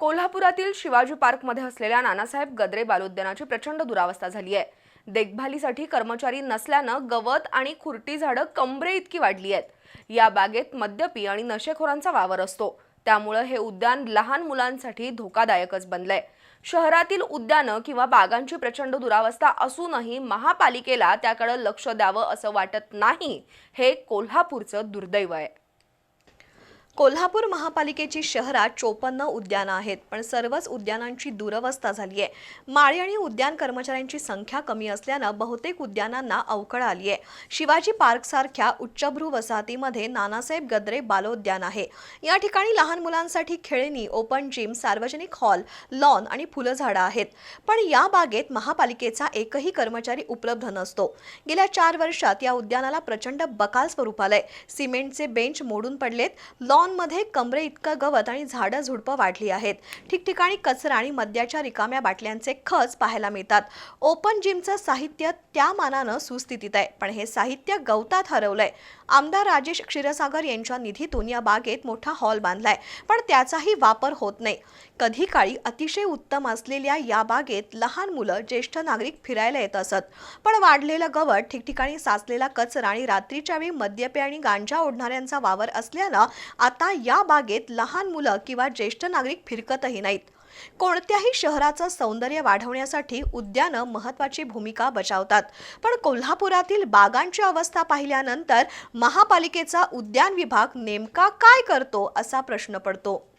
कोल्हापुरातील शिवाजी पार्कमध्ये असलेल्या नानासाहेब गद्रे बालोद्यानाची प्रचंड दुरावस्था झाली आहे. देखभालीसाठी कर्मचारी नसल्यानं गवत आणि खुरटी झाडं कंबरे इतकी वाढली आहेत. या बागेत मद्यपी आणि नशेखोरांचा वावर असतो. त्यामुळं हे उद्यान लहान मुलांसाठी धोकादायकच बनलंय. शहरातील उद्यानं किंवा बागांची प्रचंड दुरावस्था असूनही महापालिकेला त्याकडे लक्ष द्यावं असं वाटत नाही हे कोल्हापूरचं दुर्दैव आहे. कोल्हापूर महापालिकेची शहरात चोपन्न उद्यानं आहेत पण सर्वच उद्यानांची दुरवस्था झाली आहे. माळी आणि उद्यान कर्मचाऱ्यांची संख्या कमी असल्यानं बहुतेक उद्यानांना अवकळ आली आहे. शिवाजी पार्कसारख्या उच्चभ्रू वसाहतीमध्ये नानासाहेब गद्रे बालोद्यान आहे. या ठिकाणी लहान मुलांसाठी खेळणी ओपन जिम सार्वजनिक हॉल लॉन आणि फुलझाडं आहेत. पण या बागेत महापालिकेचा एकही कर्मचारी उपलब्ध नसतो. गेल्या चार वर्षात या उद्यानाला प्रचंड बकाल स्वरूप आलंय. सिमेंटचे बेंच मोडून पडलेत. लॉन लॉनमध्ये कमरे इतकं गवत आणि झाडं झुडपं वाढली आहेत. ठिकठिकाणी कचरा आणि मद्याच्या रिकाम्या बाटल्यांचे खच पाहायला मिळतात. ओपन जिमचं साहित्य त्या मानानं सुस्थितीत आहे पण हे साहित्य गवतात हरवलंय. आमदार राजेश क्षीरसागर यांच्या निधीतून या बागेत मोठा हॉल बांधलाय पण त्याचाही वापर होत नाही. कधी काळी अतिशय उत्तम असलेल्या या बागेत लहान मुलं ज्येष्ठ नागरिक फिरायला येत असत. पण वाढलेलं गवत ठिकठिकाणी साचलेला कचरा आणि रात्रीच्या वेळी मद्यपे आणि गांजा ओढणाऱ्यांचा वावर असल्यानं आता या बागेत लहान मुलं किंवा ज्येष्ठ नागरिक फिरकतही नाहीत. कोणत्याही शहराचं सौंदर्य वाढवण्यासाठी उद्यानं महत्त्वाची भूमिका बजावतात. पण कोल्हापुरातील बागांची अवस्था पाहिल्यानंतर महापालिकेचा उद्यान विभाग नेमका काय करतो असा प्रश्न पडतो.